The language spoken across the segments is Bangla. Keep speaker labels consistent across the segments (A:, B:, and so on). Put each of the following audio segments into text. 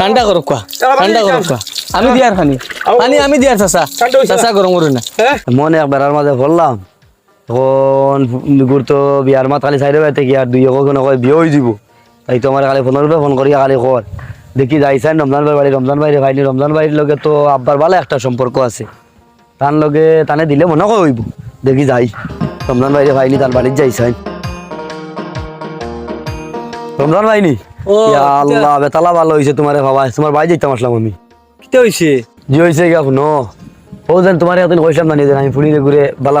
A: ঠান্ডা করো কোয়া ঠান্ডা করো কোয়া আমি। দিয়ার পানি পানি আমি দিয়ার চাচা? চাচা গরম করুন না।
B: মনে একবার মাঝে পড়লাম তখন গুরুত্ব বিয়ার মাত খালি সাইডে বাইতে কি আর দুই এখন কয় বিয়ে হয়ে যাব। তাই তো আমার খালি ফোনের উপরে ফোন করি খালি কর দেখি যাইছেন রমজান ভাই বাড়ি রমজান ভাই ভাইনি রমজান ভাইয়ের লগে তো আব্বার ভালো একটা সম্পর্ক আছে। তার লগে তানে দিলে মনে কয় হইব দেখি যাই। রমজান ভাইরে ভাইনি তার বাড়ির যাইছেন রমজান ভাইনি
A: ও,
B: আল্লাহ বেতালা ভালো হয়েছে তোমার বাবা তোমার বাড়ি যাইতাম আসলাম আমি।
A: কিতে হইছে?
B: জি হয়েছে গা শুনো। ও যেন তোমার এতদিন কইসাম না নিজের আমি ঘুরে বালা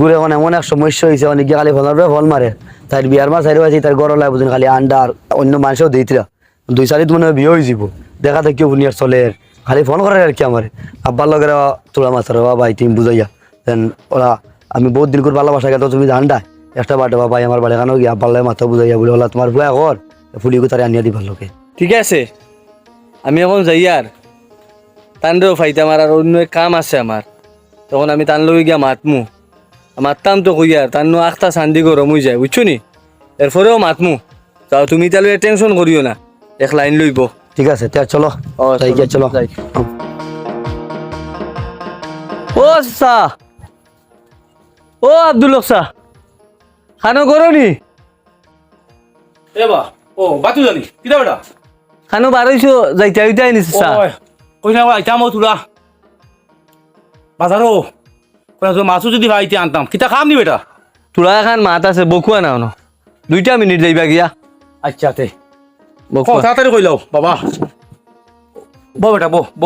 B: ঘুরে এখন এমন এক সমস্যা হয়েছে অনেক গিয়ে খালি ফলার ফল মারে। তার বিয়ার হারি পাইছে তার গরম লাগে বুঝুন খালি আন্ডা আর অন্য মানুষও দিতরা দুই চারি মনে বিয়ে হয়ে যাব দেখা থেকে শুনি আর চলে খালি ফোন করে আর কি আমার। আব্বার লগের তোলা মাথার বাবা তুমি বুঝাইয়া। দেন ওরা আমি বহুত দিন করে ভালোবাসা গেল তুমি জানডা একটা বাটে বাবা আমার বাড়ি কেন গিয়ে আব্বার লাগে মাথা বুঝাইয়া বলে ওলা তোমার ভুয়া কর। ফুলি তারে আনিয়া দিবার লোকে।
A: ঠিক আছে। আমি এখন যাই আর তানরেও ফাইতাম আর আর অন্য এক কাম আছে আমার তখন আমি তান লগে গিয়া মাতমু। মাততাম তো কই আর তার আখটা শান্তি গরম হয়ে যায় বুঝছ নি? এরপরেও মাতমু। যাও তুমি তাহলে টেনশন করিও না। এক লাইন লইব
B: ঠিক আছে তে চলো।
A: ও,
B: তাই গিয়া চলো।
A: ও সা ও আব্দুল সা খানো করো নি?
C: এ বা। ও বাতু জানি কিটা বেটা?
A: খানো বারোইছো যাইতে
C: কই না তুলা। বাজারও না মাছও যদি ভাইতে আনতাম। কিটা খাম নি বেটা?
A: তোরা এখন মাত আছে বকুয়া না দুইটা মিনিট যাইবা গিয়া।
C: আচ্ছা তে
A: বকুয়া
C: তাড়াতাড়ি কই লও বাবা। ব বেটা ব ব।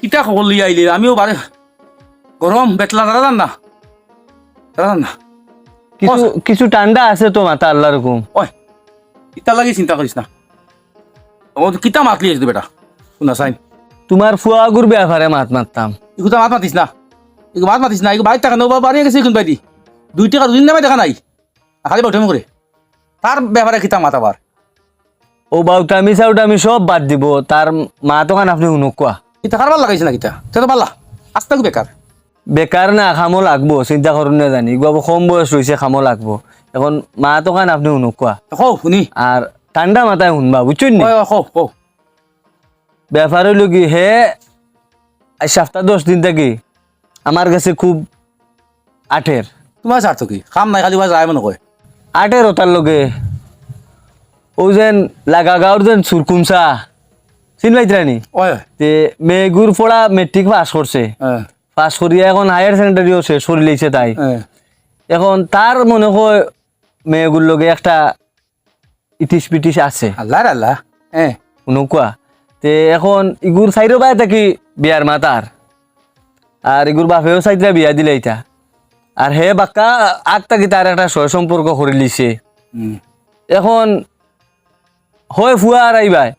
C: কিটা খবর লিয়ে আইলি আমিও বারে গরম বেতলা দাঁড়ান না? দাঁড়ান না?
A: কিছু কিছু ঠান্ডা আছে তো মাথা আল্লাহ রকম
C: ওই কিতা লাগি চিন্তা করিস না। ও কিতা মাত লিয়ে বেটা। শুনা চাইন
A: তোমার ফুয়া গুর ব্যাপারে মাত মারতাম
C: তো মাত মাতিস না। ইগো মাত মাতিস না। ইগো বাইর টাকা নেব বাড়িয়ে গেছে কোন বাইদি দুই টাকা দুদিন নামে দেখা নাই। খালি বঠে করে তার ব্যাপারে কিতা মাত আবার
A: ও বাউটামি চাউটামি সব বাদ দিব। তার মা তখন আপনি শুনুকা
C: কিতা কারবার লাগাইছে না কিতা? তো পারলা আস্তে বেকার
A: বেকার না খামো লাগবো। চিন্তা করুন না জানি কম বয়স রয়েছে খামো লাগবো। এখন মা তখন আপনি শুনুকা
C: কও শুনি।
A: আর ঠান্ডা মাথায় শুনবা বুঝছেন নি?
C: কও কও।
A: ব্যাপার হইল কি হে সপ্তাহ দশ দিন থাকি আমার কাছে খুব আঠের
C: তোমার স্বার্থ কি? খাম নাই খালি রায় মনে কয়।
A: আঠের ওটার লগে ও যেন লাগা গাঁওর যেন সুরকুমসা চিন পাইতরানি
C: ওই
A: তে মেগুর পড়া মেট্রিক পাস করছে পাস করিয়া এখন হায়ার সেকেন্ডারিও শেষ করে লইছে তাই। এখন তার মনে হয় মেয়েগুর লগে একটা ইটিস পিটিস আছে।
C: আল্লাহ আল্লাহ হ্যাঁ
A: উনুকুয়া। তে এখন ইগুর সাইডও বাই থাকি বিয়ার মাতার আর। ইগুর বাপেও সাইডরা বিয়া দিলে ইটা আর হে বাক্কা আগ থাকি তার একটা সয় সম্পর্ক করে লিছে। এখন হয় ফুয়া আর আইবাই।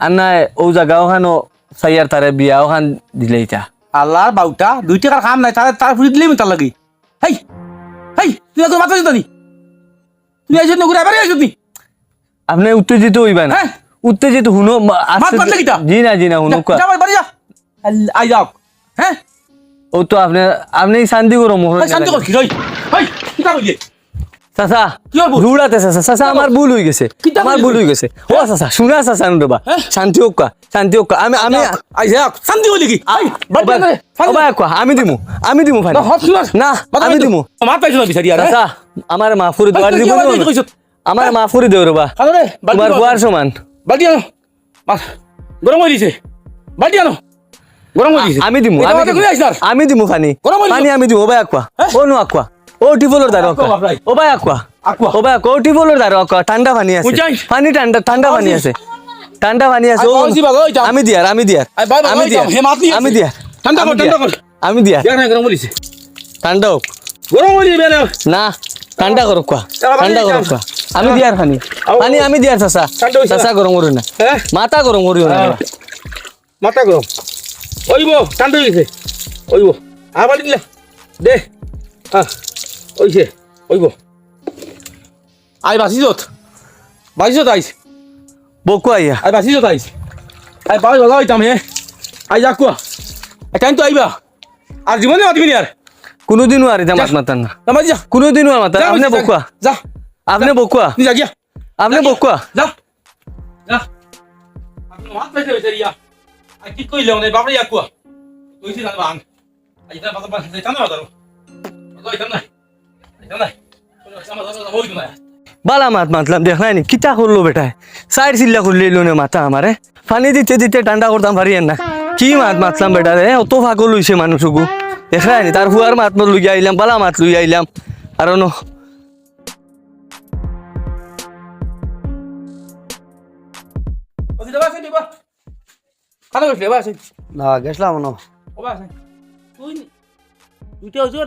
A: আর নাই ও জায়গা ওখানো সাইয়ার তারে বিয়া ওখান দিলে ইটা
C: আল্লাহর বাউটা দুই টাকার খাম নাই তার তার ফুরি দিলেই তার লাগি। হেই হেই তুই তো মাথা জানি তুই আইছ ঘুরে আইছ নি
A: আপনি উত্তেজিত হইবা না।
C: হ্যাঁ।
A: উত্তেজিত
C: কিটা?
A: জি না জি না
C: আই যাও। হ্যাঁ?
A: ও তো আপনি আপনি শান্তি করো মোহর
C: শান্তি কর কি রই। হেই কিটা কইলে
A: চাচা রুড়াতে চাচা চাচা আমার ভুল হয়ে গেছে।
C: কিতা
A: আমার
C: ভুল
A: হয়ে গেছে। ও চাচা শুনা চাচা
C: হ্যাঁ?
A: শান্তি হোক শান্তি হোক আমি আমি
C: শান্তি কি?
A: আমি দিমু আমি দিমু
C: না
A: আমি দিমু।
C: মাত না বিচারি আর
A: চাচা আমার মাফুরি দেওয়ার দিব? আমার মাফুরি দেও রবা।
C: রে
A: তোমার বুয়ার সমান।
C: বালতি আনো গরম হয়ে দিছে বালতি আনো গরম হয়ে দিছে
A: আমি দিমু আমি দিমু।
C: ঘুরে আইছ না
A: আমি দিমু ফানি
C: গরম হয়ে হ্যাঁ?
A: ও নো আকwa ও টিফলোর দারো
C: বাপলাই।
A: ওবা আকwa
C: আকwa।
A: ওবা আকwa ও টিফলোর দারো আকwa ঠান্ডা পানি আছে। পানি ঠান্ডা ঠান্ডা পানি আছে। ঠান্ডা পানি আছে। ও। আমি দিয়ার আমি দিয়ার। আমি দিয়ার। আমি। দিয়ার।
C: ঠান্ডা কর, ঠান্ডা কর।
A: আমি দিয়ার।
C: হয়ে
A: ঠান্ডা হোক।
C: গরম হয়ে না
A: না। ঠান্ডা করো কোয়া ঠান্ডা করো কোয়া আমি দিয়ার
C: আও-
A: পানি আমি দিয়ার চাচা।
C: ঠান্ডা
A: চাচা গরম করিও না।
C: হ্যাঁ
A: মাথা গরম করিও না।
C: মাথা গরম ওইব ঠান্ডা হয়ে গেছে। ওইব আবার দিলে। দে হ্যাঁ ওইছে ওইব আই বাসি যত। বাসি যত আইস
A: বকু আইয়া
C: আই বাসি যত আইস আই বাস ভালো হইতাম হে। আই যা কুয়া টাইম তো আইবা। আর জীবনে মাতিবি নি আর
A: কোনোদিনও আর এটা
C: যা।
A: মাত মাতান না।
C: না যা।
A: কোনোদিনও আর মাতা
C: যা,
A: আপনি বকুয়া।
C: যা।
A: আপনি বকুয়া।
C: নি যা
A: আপনি বকুয়া।
C: যা। না আর কি কইলে বাপরে ইয়া কুয়া? তুই সিনা বাং আজ না বাবা যাইতাম না যাইতাম না যাইতাম না না।
A: বালা মাত মাতলাম দেখ নাই নি? কিতা করল বেটায়? সাইড চিল্লা করলে এলো নে মাথা আমারে। পানি দিতে দিতে ঠান্ডা করতাম পারি না। কি মাত মাতলাম বেটা রে? অত ফাগল হইছে মানুষকু দেখ নি তার হুয়ার মাত মত লুই আইলাম বালা মাত লুই আইলাম আর ন
B: না গেছিলাম না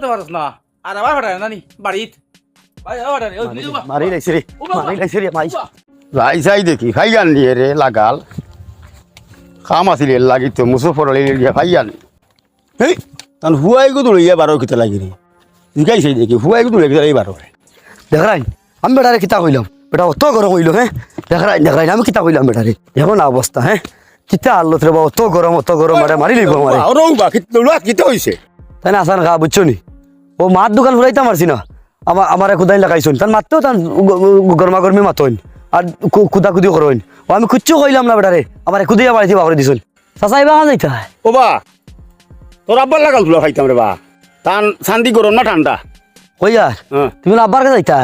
C: পারছ আর আবার হঠাৎ নানি বাড়িত
B: মারি রে মারি রে মাই
D: যাই দেখি ফাইয়ান নিয়ে রে লাগাল খাম আছিল লাগি তো মুসো ফরলে গিয়া ফাইয়ান হেই তান হুয়াই গো তুলিয়া বারো কিতা লাগি রে জিগাই সেই দেখি হুয়াই গো তুলে কিতা এই বারো।
B: দেখ রাই আমি বেটারে কিতা কইলাম। বেটা অত গরম হইল হ্যাঁ দেখ রাই দেখ রাই আমি কিতা কইলাম বেটারে এখন অবস্থা হ্যাঁ কিতা আল্লত রে বা অত গরম অত গরম মারে মারি লিব মারে
D: আরও বা কিতা কিতা হইছে
B: তাই না আসান খা বুঝছ নি? ও মাত দোকান ফুরাইতে মারছি না আমার আমার কুদাই লাগাইছুন। তার মাত্রেও তার গরমা গরমি মাতইন। আর কুদা কুদি করইন ও আমি কুচ্ছু কইলাম না বেটারে আমার কুদিয়া বাড়িতে বাকরে দিছুন। বা যাইতা
D: ও বা তোর আব্বার লাগাল তুলা খাইতাম রে বা। তান শান্তি গরম না ঠান্ডা।
B: কইয়া
D: হ্যাঁ।
B: তুমি আব্বার কাছে যাইতা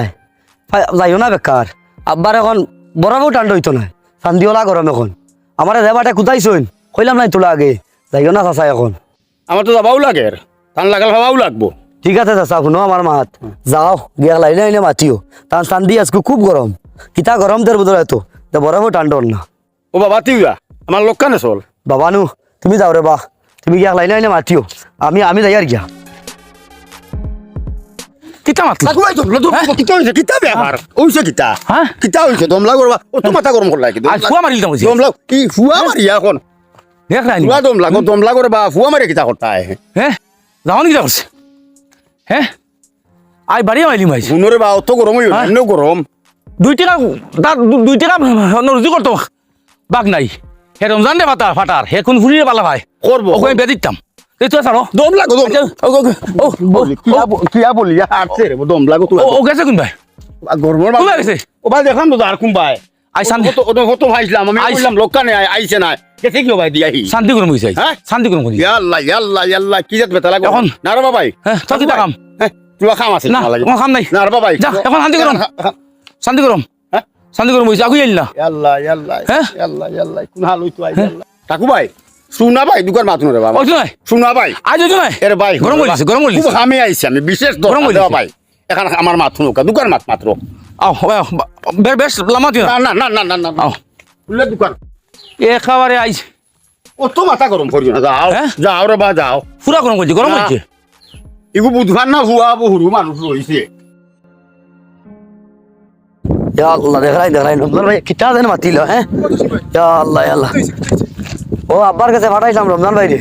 B: যাইও না বেকার। আব্বার এখন বরাবর টান্ড হইতো না। শান্তিওলা গরম এখন। আমার দেবাটা কুদাইছুন কইলাম নাই তোলা আগে। যাইও না চাচা এখন।
D: আমার তো যাবাও লাগে তান লাগাল খাওয়াও লাগবো।
B: ঠিক আছে চাচা শুনো আমার মাত। যাও গিয়া লাইনে লাইনে মাতিও। তার শান্তি আজকে খুব গরম। কিতা গরম তোর বদল এত? বরাবর টান্ডন না।
D: ও বাবা তিউয়া আমার লোক কানে চল।
B: বাবানু তুমি যাও রে বা। তুমি গিয়া লাইনে লাইনে মাতিও। আমি আমি যাই আর গিয়া।
C: কিতা মাতলা?
D: লাগুয়াই তো কিতা হইছে কিতা ব্যাপার হইছে কিতা?
C: হ্যাঁ?
D: কিতা হইছে দমলা করবা ও তো মাথা গরম করলা কি
C: আজ ফুয়া মারিল তাম
D: দমলা কি ফুয়া মারি এখন।
C: দেখ নাই
D: ফুয়া দমলা গো দমলা করে বা ফুয়া মারি কিতা করতা হে?
C: হ্যাঁ যাও নি করছে হ্যাঁ আই বাড়ি মাইছে
D: বা অত গরম হইল? এমনিও গরম
C: দুই টাকা তার দু- দুই টাকা রুজি করতো বাঘ নাই। হে রমজান দে ফাটার ফাটার। হে কোন ফুরিয়ে পালা ভাই?
D: করব।
C: ওকে বেদ দিতাম। এই তো ছাড়ো
D: দমলা গো
C: আচ্ছা,
D: কিয়া বলি? হাঁটছে রে দমলা গো তুলা।
C: ও গেছে কোন ভাই?
D: গরমের
C: কোন গেছে?
D: ও ভাই দেখাম তো আর কোন ভাই।
C: আই শান্তি
D: কত কত ভাইছিলাম আমি বললাম লোক কানে আইছে না গেছে কি ভাই দিয়াহি
C: শান্তি করুন বুঝাই
D: হ্যাঁ?
C: শান্তি করুন বুঝি।
D: ইয়াল্লা ইয়াল্লা ইয়াল্লা কি জাত বেতা লাগো?
C: এখন?
D: না রে বাবাই
C: হ্যাঁ তো কি কাম?
D: হ্যাঁ তুলা খাম আছে
C: না
D: লাগে
C: কাম নাই।
D: না রে বাবাই
C: যা, এখন শান্তি করুন। শান্তি
D: হ্যাঁ?
C: শান্তি করুন বুঝি আগুই না?
D: ইয়াল্লা ইয়াল্লা
C: হ্যাঁ?
D: ইয়াল্লা ইয়াল্লা কোন হাল হইতো আই ইয়াল্লা। কাকু ভাই শুনা ভাই দোকান মাতুন রে বাবা।
C: ওই নাই
D: শুনা ভাই।
C: আজ ওই নাই
D: এর ভাই
C: গরম হইছে গরম হইছে।
D: খুব আমি আইছি আমি বিশেষ
C: গরম হইছে।
D: ভাই। এখন আমার মাথুন ওকা দোকান মাত মাত্র।
C: আও ভাই বেশ লামা দিও
D: না না না না না
C: আও।
D: খুললে দোকান
C: এ খাবারে
D: ও তো মাথা গরম করিও না যাও।
C: হ্যাঁ?
D: যাও রে বা যাও।
C: পুরা গরম করছে গরম
D: না।
C: হচ্ছে
D: ইগু বুধবার না হুয়া বহুরু মানুষ রইছে।
B: ইয়া আল্লাহ দেখ রাই দেখ রাই রমজান ভাই ইয়া আল্লাহ ইয়া আল্লাহ কাছে পাঠাইলাম রমজান ভাই রে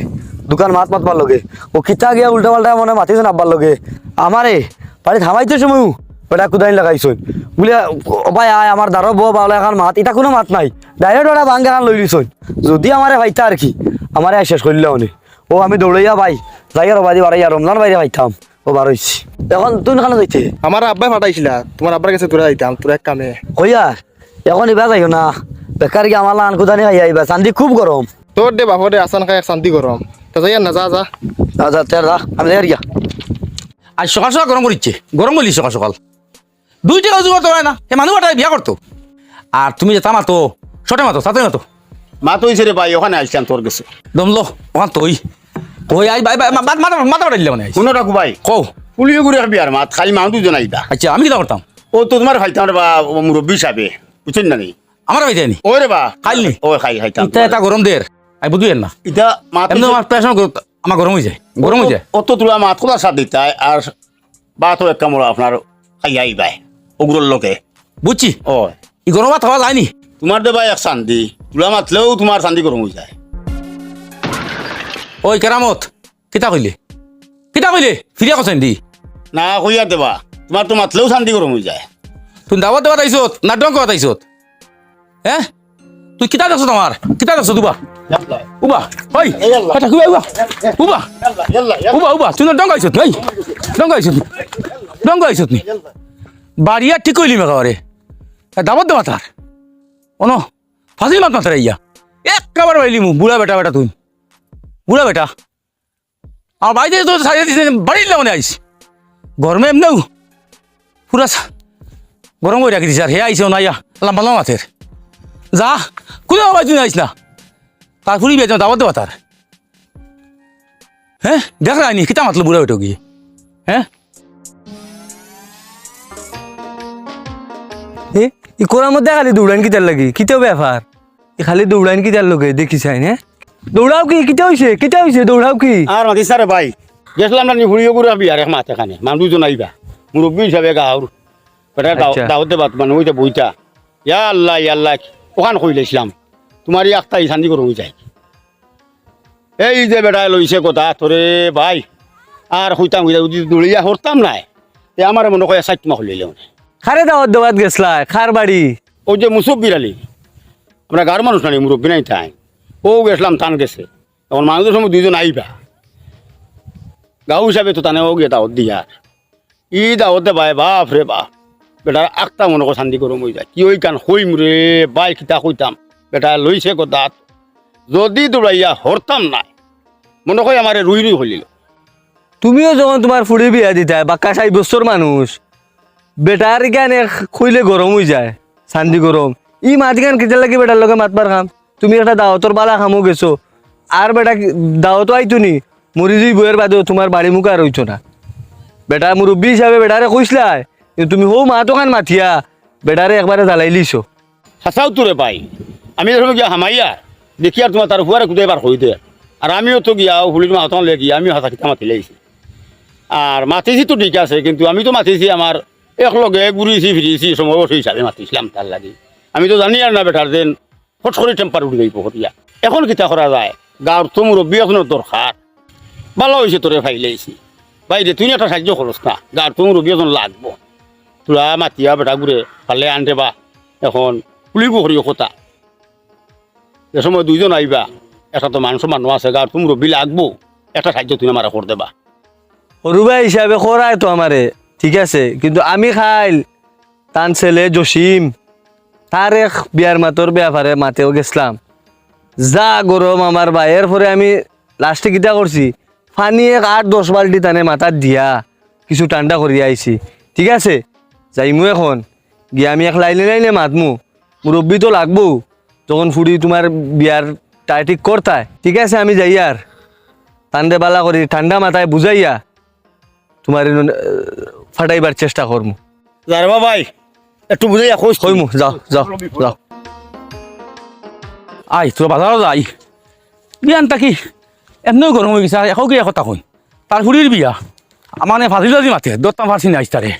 B: দোকান মাত মাত লগে ও কিতা গিয়া উল্টা পাল্টা মনে মাতিছেন আব্বার লগে আমারে বাড়ি থামাইতে সময় বেটা কুদাইন লাগাইছুন বলে ভাই আয় আমার দ্বারো বউ বাউলা এখন মাত এটা কোনো মাত নাই ডাইরেক্ট ওরা বাঙ্গা লই লিছুন যদি আমারে ভাইতা আর কি আমারে শেষ করলে অনে ও আমি দৌড়াইয়া ভাই যাই আর বাদি বাড়াইয়া রমজান বাইরে ভাইতাম ও বার হইছি। এখন তুই খানে যাইতে?
E: আমার আব্বাই ফাটাইছিলা তোমার আব্বার কাছে তোরা যাইতাম তোর এক কামে।
B: কইয়া এখন এবার যাইও না। বেকার কি আমার লান কুদানি খাই আইবা চান্দি খুব গরম।
E: তোর দে বাপরে আসান খাই শান্তি গরম। তা যাই না যা যা।
B: যা যা তের যা আমি যাই আর গিয়া।
C: আজ সকাল সকাল গরম করিচ্ছে গরম করলি সকাল সকাল। দুই টাকা রোজগার করতে না সে মানুষ একটা বিয়া করতো। আর তুমি যে তামাতো ছোটে মাতো সাথে মাতো।
D: মাত হইছে রে ভাই ওখানে আইছিলাম তোর কাছে।
C: দমলো ওখান তুই। কই আই বাই বাই মাথা মাথা বাড়াইলে মানে
D: কোনো রাখু ভাই।
C: কও।
D: পুলিয়ে ঘুরে আসবি আর মাত খালি মানুষ দুজন আইতা
C: আচ্ছা আমি কিতা করতাম?
D: ও তো তোমার খাইতাম রে বা মুরব্বী হিসাবে। বুঝছেন না নি?
C: আমার ভাই যায়নি
D: ওই রে বা।
C: খাইলি?
D: ও খাই খাইতাম।
C: ইটা এটা গরম দের আই বুঝুয়েন না।
D: ইটা মাত
C: এমনি আমার প্রেশন আমার গরম হয়ে যায় গরম হয়ে যায়
D: অত তুলা মাত খোলা সাথ দিতাই আর বা তো এক কামড় আপনার খাই আইবাই ওগুলোর লোকে।
C: বুঝছি।
D: ও।
C: ই গরম ভাত খাওয়া যায়নি
D: তোমার দে ভাই এক শান্তি। তুলা মাতলেও তোমার শান্তি গরম হয়ে যায়।
C: ওই কেরামত কিতা কইলে? কিতা কইলে? ফিরিয়া কছেন দি
D: না কইয়া দেবা তোমার তো মাতলেও শান্তি গরম হয়ে যায়।
C: তুই দাওয়াত দেওয়া তাইছত না ডং করা তাইছত? হ্যাঁ তুই কিতা দেখছ তোমার কিতা দেখছ দুবা উবা ওই। কথা কুবা উবা উবা। উবা উবা তুই ডং আইছত নাই ডং আইছত ডং আইছত নি? বাড়িয়া ঠিক কইলি মেঘাওয়ারে দাওয়াত দেওয়া তার অন ফাঁসি মাত মাত্রা ইয়া। একেবারে বাইলি মু বুড়া বেটা বেটা তুই বুড়া বেটা। আমার বাড়িতে তো সারিয়ে দিছে বাড়ির লাগানে আইস। গরমে এমনিও পুরা গরম করে রাখি দিছে, আর হে আইসে না ইয়া, লম্বা লম্বা মাথের যা, কোথাও আবার তুই আইস না। তার ফুরি বেচে দাওয়াত দেওয়া তার হ্যাঁ দেখ রায়নি, কিতা মাতলো বুড়া বেটো গিয়ে। হ্যাঁ?
A: এ কোরার মধ্যে খালি দৌড়ান কিতার লাগি কিতাও ব্যাপার? খালি দৌড়ান কিতার লগে দেখি চাই না? দৌড়াও কি? কিতা হইছে কিতা হইছে দৌড়াও কি?
D: আর মাতি স্যারে ভাই গেছিলাম না ফুড়িয়ে করে বিয়ার এক মাত এখানে মানুষ দুজন আইবা মুরব্বী হিসাবে গাঁর
A: আচ্ছা।
D: দাওতে বাত মানে ওইটা বইটা। ইয়া আল্লাহ ইয়া আল্লাহ ওখান কইলেছিলাম তোমার এই করো যায়। এই যে বেটা লইছে কথা তোরে ভাই আর হইতাম হইতাম যদি দৌড়িয়া হরতাম নাই। এ আমার মনে হয় সাইট মাহ লইলে
A: খারে দাওয়াত দাওয়াত গেছলা খার বাড়ি
D: ওই যে মুসুফ বিরালি আমরা গাঁর মানুষ নাই মুরব্বী নাই তাই। ও গেছিলাম টান গেছে। তখন মানুষের সময় দুইজন আইবা গাঁও হিসাবে তো টানে ও গিয়ে দাওয়াত দিয়া। ই দাওয়াতে বাই বাপ রে বাপ। বেটার আখটা মনে শান্তি করো মই যায় কি ওই কান হইম রে বাই খিতা কইতাম বেটা লইছে কথা যদি দৌড়াইয়া হরতাম নাই, মনে কয় আমারে রুই রুই হলিল।
A: তুমিও যখন তোমার ফুড়ি বিয়া দিতা বাক্কা ষাট বছর মানুষ বেটার গান খুইলে গরম হয়ে যায়, শান্তি গরম ই গান কেতিয়া লাগে বেটার লগে মাতবার খাম? তুমি একটা দাওয়াতর বালা খামো গেছো। আর বেটা দাওয়াতও আইতো নি। মরি দুই বইয়ের বাদেও তোমার বাড়ি মুখ আর হইতো না। বেটা মুরব্বী হিসাবে বেটারে কইসলাই তুমি হৌ মাতো খান মাথিয়া বেটারে একবারে জ্বালাই লিছো
D: হাসাও তোরে পাই। আমি যখন গিয়া হামাইয়া দেখি আর তোমার তার হুয়ারে কুদে এবার হই দে। আর আমিও তো গিয়া হুলির মা হতন লেগি আমিও হাসা খিতা মাতি লেগেছি আর মাতিছি তো ঠিক আছে, কিন্তু আমি তো মাতিছি আমার একলগে ঘুরিয়েছি ফিরিয়েছি সময় হিসাবে মাতিছিলাম তার লাগি। আমি তো জানি আর না বেটার যেন ফট করে টেম্পার উঠে যাইব হতিয়া এখন কিতা করা যায় গাঁর তো মুরব্বী এখনও দরকার ভালো হয়েছে তোরে ফাইলেছি বাইরে তুই একটা সাহায্য করস না গাঁর তো মুরব্বী এখন লাগবো। তোরা মাতিয়া বেটা ঘুরে পালে আনতে বা, এখন পুলিব করিও কথা। এ সময় দুইজন আইবা একটা তো মানুষ মানুষ আছে গার তুমি রবি লাগবো। একটা সাহায্য তুমি আমার করে দেবা।
A: ভাই হিচাপে কৰাই তো আমাৰে, ঠিক আছে, কিন্তু আমি খাইল, তান ছেলে জসিম তার এক বিয়ার মাতর ব্যাপারে মাতেও গেছিলাম। যা গরম আমার ভাইয়ের পরে আমি লাস্টে কিটা করছি? পানি এক আট, দশ বাল্টি টানে মাথার দিয়া কিছু ঠান্ডা করি আইছি। ঠিক আছে? যাইমু এখন। গিয়ে আমি এক লাইনে লাইনে মাতমু। মুরব্বী তো লাগবো। তখন ফুড়ি তোমার বিয়ার টাই ঠিক করতায় ঠিক আছে, আমি যাই আর টান্ডে বালা করি ঠান্ডা মাথায় বুঝাইয়া তোমার ফাটাইবার চেষ্টা করমু
D: যারবা ভাই একটু বুঝাই খোঁজ
A: কইমু যাও যাও যাও
C: আই তোর বাজারও যাই বিয়ানটা কি? এমনিও গরম হয়ে গেছে আর এখন কি কথা কই তার ফুরির বিয়া। আমার ফাঁসি যদি মাতে দত্তাম ফাঁসি নাই তারে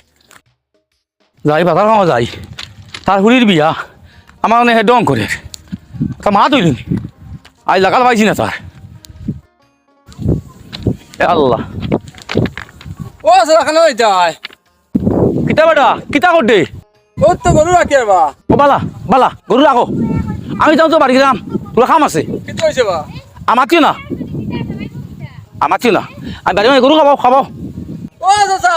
C: যাই বাজার খাওয়া যাই। তার ফুরির বিয়া আমার মানে হে ডং করে তা মা তৈলি আজ লাগাল পাইছি না তার আল্লাহ।
F: ও সারা খানো হইতাই
C: কিতা বেটা কিতা করতে
F: ও তো গরু রাখি আর বা
C: ও বালা বালা গরু রাখো। আমি যাও তো বাড়ি গেলাম। তোর খাম আছে।
F: কি হইছে বা?
C: আমাতিও না। আমাতিও না। আমি বাড়ি গরু খাব খাব।
F: ও চাচা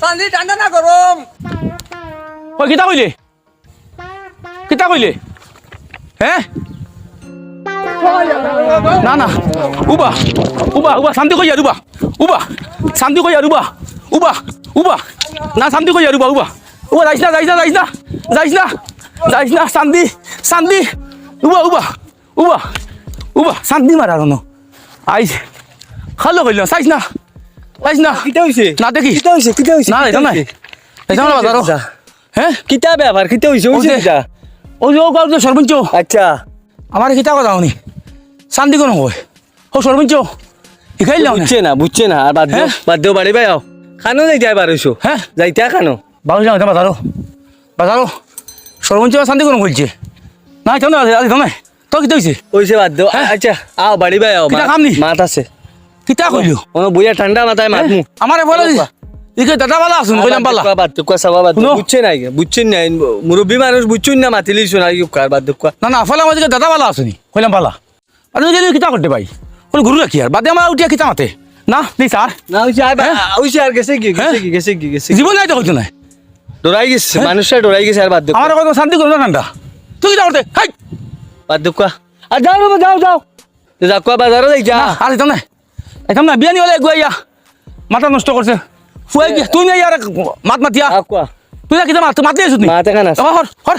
F: সান্দি ঠান্ডা না গরম
C: ওই কিতা কইলে? কিতা কইলে? হ্যাঁ না না। উবা উবা উবা শান্তি কই আর উবা উবা শান্তি কই আর উবা উবা। না শান্তি কই আর উবা। উবা যাইস না যাইস না যাইস না যাইস না যাইস না শান্তি শান্তি। উবা উবা উবা উবা শান্তি মারা রন আইস খালো কইল চাইস না চাইস না।
A: কিতা হইছে
C: না দেখি।
A: কিতা হইছে কিতা হইছে
C: না যাইতাম নাই যাইতাম না বাজারও হ্যাঁ
A: কিতা ব্যাপার কিতা হইছে হইছে কিতা
C: ওই যে ও কাউ যে সর্বঞ্চ
A: আচ্ছা।
C: আমার কিতা কথা শুনি। শান্তি কোনো হয় ও সর্বঞ্চ শিখাইলাম না
A: বুঝছে না বুঝছে না আর বাদ দিও? বাদ দিও বাড়ি বাই আও। খানো যাইতে হইছো
C: হ্যাঁ
A: যাইতে খানো।
C: বাবু যাও এটা বাজারও বাজারও সর্বঞ্চ শান্তি কোনো বলছে। না যাও না যাও না তো কিতা হয়েছে
A: হইছে বাদ দিও
C: হ্যাঁ?
A: আচ্ছা আও বাড়ি বাই আও
C: কিতা
A: মাত-
C: কাম নি?
A: মাত আছে।
C: কিতা কইলো?
A: কোনো বইয়া ঠান্ডা মাথায় মাতমু
C: আমার বলে ইকে দাদা বালা আসুন কইলাম পালা
A: বাদ সাবা বাদ দিও।
C: শুনো।
A: নাই বুঝছেন নাই মুরব্বী মানুষ বুঝছুন না মাতিলি শোনা কি কার বাদ কোয়া
C: না না ফলে আমাদেরকে দাদা বালা আসুনি। কইলাম পালা আর ওই যে কিতা করতে ভাই? কোন গুরু রাখি আর? বাদে আমার উঠিয়া কিতা মাতে। না নেই স্যার।
A: না হইছে আর
C: হ্যাঁ?
A: হইছে আর গেছে কি গেছে
C: হ্যাঁ?
A: কি গেছে কি গেছে কি?
C: জীবন নাই তো কইতো না
A: ডরাই গেছে মানুষটা ডরাই গেছে আর বাদ দিও
C: আমার কথা শান্তি করো না ঠান্ডা তুই কিতা করতে হাই!
A: বাদ দেখুয়া আর যাও রে যাও যাও। যাকুয়া বাজারও যাই যা।
C: আর যেতাম না যেতাম না বিয়ানি হলে গুয়াইয়া মাথা নষ্ট করছে। ফুয়াই গিয়ে তুমি আর মাত মাতিয়া।
A: আকুয়া
C: তুই কিতা মাত মাতলি আছিস নি?
A: মাতে কান
C: হর হর।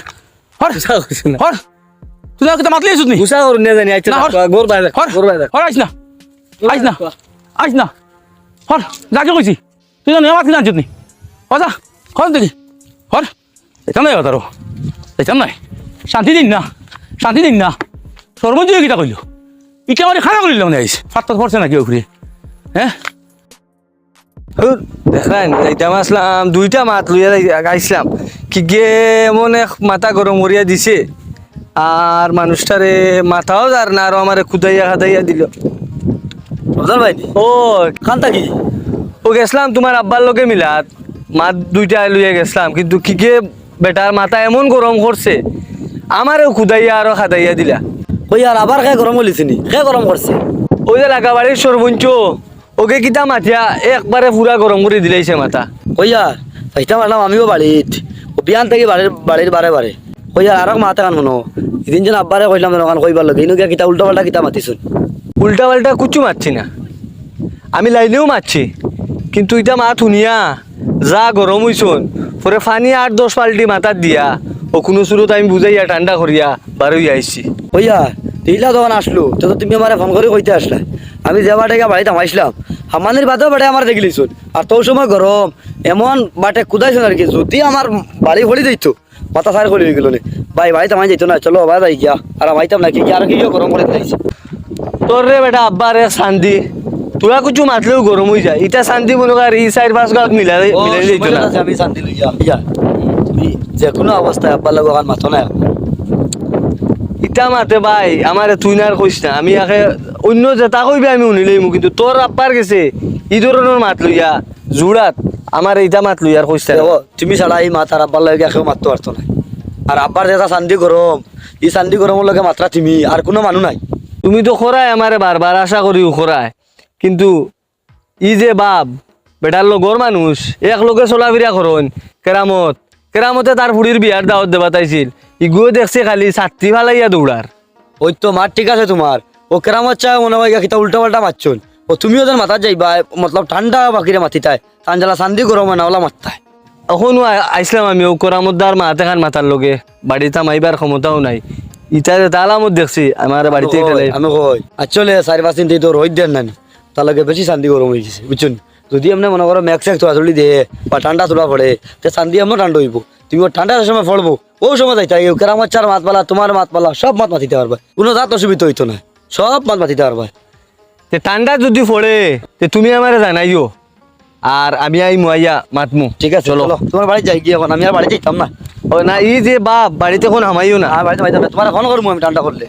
C: হর হর। তুই কিতা মাতলি আছিস নি?
A: গুসা করুন না জানি আইতে
C: না।
A: গোর বাজার
C: হর
A: গোর বাজার।
C: হর আইস না। আইস না। আইস না। হর যাকে কইছি। তুই না মাতলি আনছিস নি। হজা হর দেখি। হর যেতাম না তারও যেতাম নাই। শান্তি দিন না। শান্তি দিন না। সর্বজ্ঞ কিতা কইল? ইটা মানে খানা করিল মানে আইস। ফাত্তর পড়ছে নাকি ওখানে হ্যাঁ?
A: দেখেন যাইতাম আসলাম দুইটা মাত লইয়া আইসলাম। কি গে এমন এক মাথা গরম করিয়া দিছে। আর মানুষটারে মাথাও যার না আরও আমারে খুদাইয়া খাদাইয়া দিল।
B: ভাই?
A: ও
B: খান থাকি।
A: ও গেছিলাম তোমার আব্বার লোকে মিলাত। মাত দুইটা লইয়া গেছিলাম কিন্তু কি গে বেটার মাথা এমন গরম করছে আমারেও খুদাইয়া আরও খাদাইয়া দিলা।
B: ওই আর আবার খাই গরম বলিস নি খাই গরম করছে
A: ওই যে লাগা বাড়ির সরপঞ্চ ওকে কিতা মাথিয়া একবারে পুরা গরম করে দিলাইছে মাথা
B: ওই আর চাইতে পারলাম আমিও বাড়িত ও বিয়ান থেকে বাড়ির বাড়ির বারে বারে ওই আর আরও মাথা কান শুনো। এদিন যেন আব্বারে কইলাম দোকান কইবার লগে। ইনো কিতা উল্টা পাল্টা কিতা মাতিছুন
A: উল্টা পাল্টা কুচু মারছি না। আমি লাইলেও মারছি কিন্তু এটা মাত শুনিয়া যা গরম হইছন পরে ফানি আট দশ পাল্টি মাথার দিয়া। ও কোনো সুরত আমি বুঝাইয়া ঠান্ডা করিয়া বারোই আইছি
B: ওই আর তিলা দোকান আসলো তো তুমি আমার ফোন করে কইতে আসলা আমি যে বাটে গিয়া বাড়িতে আমাইছিলাম হামানির বাদেও বাটে আমার দেখলিছুন আর তোর সময় গরম এমন বাটে কুদাইছুন আর কি যদি আমার বাড়ি ভরি দিত মাথা সার করে গেল ভাই বাড়িতে আমায় যেত না চলো ভাই যাই গিয়া। আর আমাইতাম না কি আর কি গরম করে দিয়েছে
A: তোর রে বেটা আব্বা রে শান্তি তোরা কিছু মাতলেও গরম হয়ে যায়। ইটা শান্তি মনে কর এই চার পাঁচ গাঁত মিলাই মিলাই দিত না
B: আমি শান্তি লইয়া ইয়া তুমি যে কোনো অবস্থায় আব্বার লগে ওখান মাথো না
A: ইটা মাতে ভাই আমারে তুই না আর কইস না। আমি আগে অন্য যেটা কইবে আমি শুনিলেই মু কিন্তু তোর আব্বার গেছে ই ধরনের মাত লইয়া জুড়াত আমার এইটা মাত লইয়া আর কইস না।
B: তুমি ছাড়া এই মাথার আব্বার লগে কেউ মারতে পারতো না আর আব্বার যেটা শান্তি গরম এই শান্তি গরমের লগে মাত্রা তুমি আর কোনো মানুষ নাই।
A: তুমি তো খরায় আমারে বারবার আশা করিও খরায় কিন্তু ই যে বাপ বেটার লগর মানুষ এক লগে চলাফিরা করন কেরামত কেরামতে তার ফুড়ির বিয়ার দাওয়াত দেবা তাইছিল ইগুও দেখছে খালি ছাত্রী ফালাইয়া দৌড়ার
B: ওই তো মার ঠিক আছে তোমার ও কেরামত চায় মনে হয় কিতা উল্টা পাল্টা মারছুন ও তুমিও যেন মাথা যাইবা মতলব ঠান্ডা বাকিরে মাতিতায় তানজালা শান্তি গরম না ওলা মাত্তায়
A: এখনও আইসলাম আমি ও করামতদার মাতে খান মাথার লগে। বাড়িতে মাইবার ক্ষমতাও নাই। ইটারে তালামত দেখছি আমার বাড়িতে
B: আমি কই, কই আসলে চারি পাঁচ দিন তো রোদ দেন নানি। তার লগে বেশি শান্তি গরম হয়ে গেছে বুঝছেন? যদি এমনি মনে করো ম্যাক স্যাক তোলা তুলি দিয়ে বা ঠান্ডা তোলা পড়ে তে শান্তি এমন ঠান্ডা হইব। তুমি ও ঠান্ডার সময় পড়ব ও সময় যাইতে কেরামত চার মাত পালা তোমার মাত পালা সব মাত মাতিতে পারবে। কোনো জাত অসুবিধা হইতো না। সব মাত মাতিতে পারবে।
A: তে ঠান্ডা যদি পড়ে তে তুমি আমারে জানাইও। আর আমি আই মুয়াইয়া মাতমু।
B: ঠিক আছে চলো। তোমার বাড়ি যাই গিয়ে এখন আমি আর বাড়ি যাইতাম না।
A: ও না ই যে বাপ বাড়িতে কোন হামাইও না।
B: আর বাড়িতে যাইতাম না তোমার এখন করব আমি ঠান্ডা করলে।